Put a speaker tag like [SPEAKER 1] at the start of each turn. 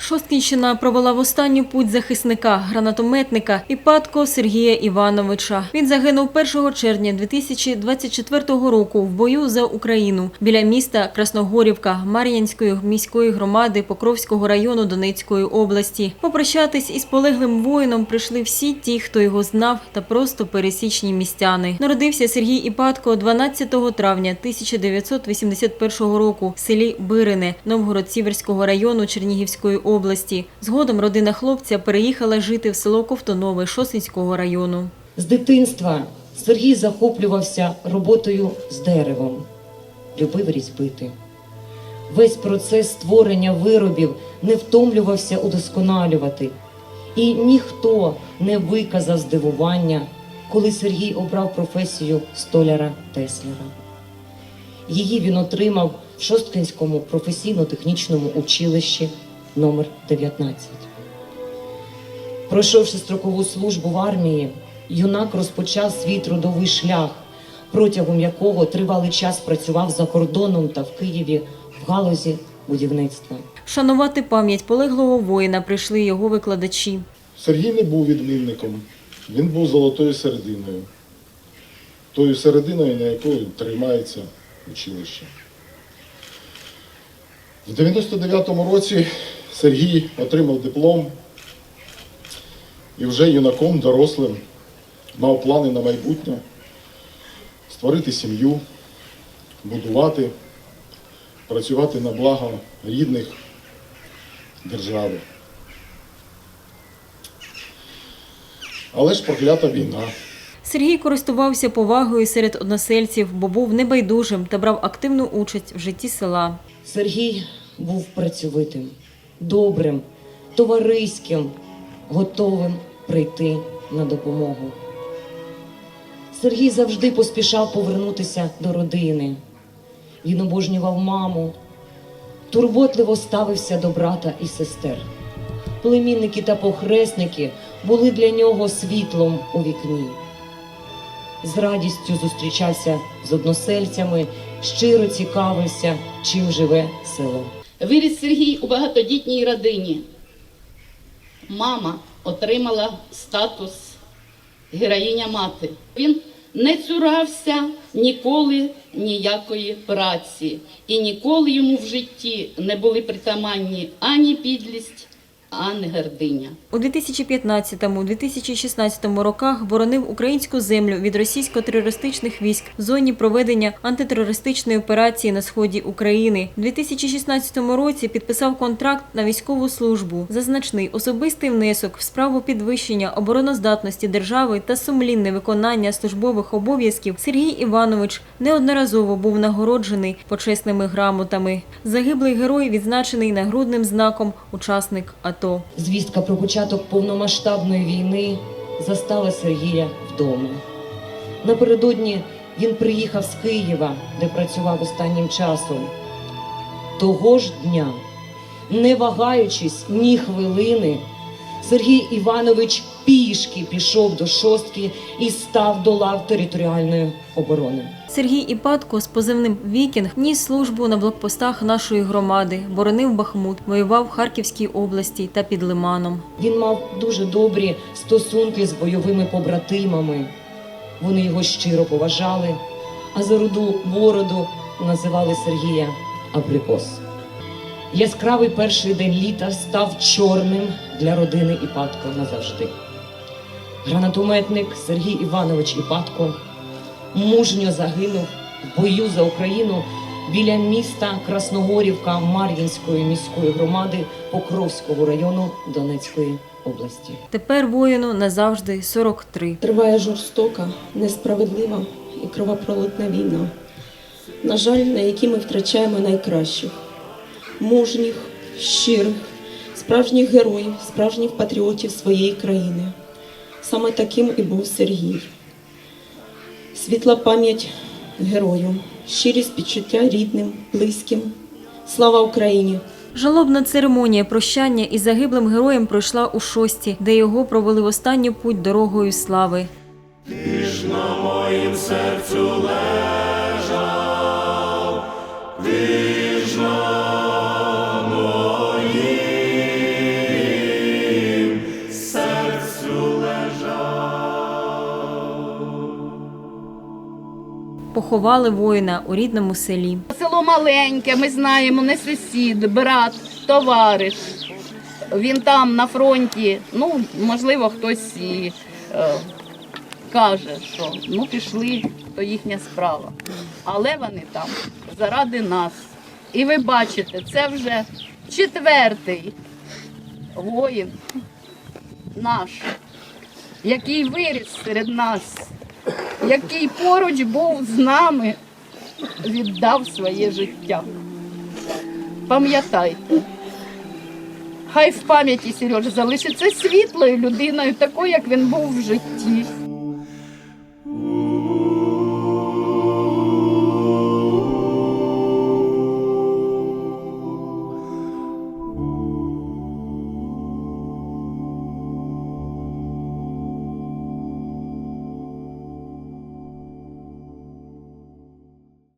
[SPEAKER 1] Шосткінщина провела в останню путь захисника, гранатометника Іпатко Сергія Івановича. Він загинув 1 червня 2024 року в бою за Україну біля міста Красногорівка Мар'янської міської громади Покровського району Донецької області. Попрощатись із полеглим воїном прийшли всі ті, хто його знав, та просто пересічні містяни. Народився Сергій Іпатко 12 травня 1981 року в селі Бирине Новгород-Сіверського району Чернігівської області. Згодом родина хлопця переїхала жити в село Ковтонове Шосинського району.
[SPEAKER 2] З дитинства Сергій захоплювався роботою з деревом, любив різьбити. Весь процес створення виробів не втомлювався удосконалювати, і ніхто не виказав здивування, коли Сергій обрав професію столяра Теслера. Її він отримав в Шосткинському професійно-технічному училищі номер 19. Пройшовши строкову службу в армії, юнак розпочав свій трудовий шлях, протягом якого тривалий час працював за кордоном та в Києві в галузі будівництва.
[SPEAKER 1] Вшанувати пам'ять полеглого воїна прийшли його викладачі.
[SPEAKER 3] Сергій не був відмінником, він був золотою серединою, тою серединою, на якою тримається училище. В 99-му році Сергій отримав диплом і вже юнаком, дорослим, мав плани на майбутнє створити сім'ю, будувати, працювати на благо рідних держави. Але ж проклята війна.
[SPEAKER 1] Сергій користувався повагою серед односельців, бо був небайдужим та брав активну участь в житті села.
[SPEAKER 2] Сергій був працьовитим, добрим, товариським, готовим прийти на допомогу. Сергій завжди поспішав повернутися до родини. Він обожнював маму, турботливо ставився до брата і сестер. Племінники та похресники були для нього світлом у вікні. З радістю зустрічався з односельцями, щиро цікавився, чим живе село.
[SPEAKER 4] Виріс Сергій у багатодітній родині. Мама отримала статус героїня мати. Він не цурався ніколи ніякої праці, і ніколи йому в житті не були притаманні ані підлість, ані гординя.
[SPEAKER 1] У 2015-2016 роках боронив українську землю від російсько-терористичних військ в зоні проведення антитерористичної операції на сході України. У 2016 році підписав контракт на військову службу за значний особистий внесок в справу підвищення обороноздатності держави та сумлінне виконання службових обов'язків. Сергій Іванович неодноразово був нагороджений почесними грамотами. Загиблий герой відзначений нагрудним знаком учасник АТО.
[SPEAKER 2] Звістка про початок повномасштабної війни застала Сергія вдома. Напередодні він приїхав з Києва, де працював останнім часом. Того ж дня, не вагаючись ні хвилини, Сергій Іванович пішки пішов до шостки і став до лав територіальної оборони.
[SPEAKER 1] Сергій Іпатко з позивним Вікінг ніс службу на блокпостах нашої громади, боронив Бахмут, воював в Харківській області та під Лиманом.
[SPEAKER 2] Він мав дуже добрі стосунки з бойовими побратимами. Вони його щиро поважали, а за руду бороду називали Сергія Абрикос. Яскравий перший день літа став чорним для родини Іпатко назавжди. Гранатометник Сергій Іванович Іпатко мужньо загинув в бою за Україну біля міста Красногорівка Мар'їнської міської громади Покровського району Донецької області.
[SPEAKER 1] Тепер воїну назавжди 43.
[SPEAKER 5] Триває жорстока, несправедлива і кровопролитна війна, на жаль, на якій ми втрачаємо найкращих, мужніх, щирих, справжніх героїв, справжніх патріотів своєї країни. Саме таким і був Сергій. Світла пам'ять герою, щирість підчуття рідним, близьким. Слава Україні!
[SPEAKER 1] Жалобна церемонія прощання із загиблим героєм пройшла у шості, де його провели в останню путь дорогою слави. Поховали воїна у рідному селі.
[SPEAKER 4] Село маленьке, ми знаємо, не сусід, брат, товариш. Він там на фронті. Ну, можливо, хтось і е, каже, що ну пішли, то їхня справа. Але вони там заради нас. І ви бачите, це вже четвертий воїн наш, який виріс серед нас, який поруч був з нами віддав своє життя. Пам'ятайте, хай в пам'яті Сереж залишиться світлою людиною, такою, як він був в житті.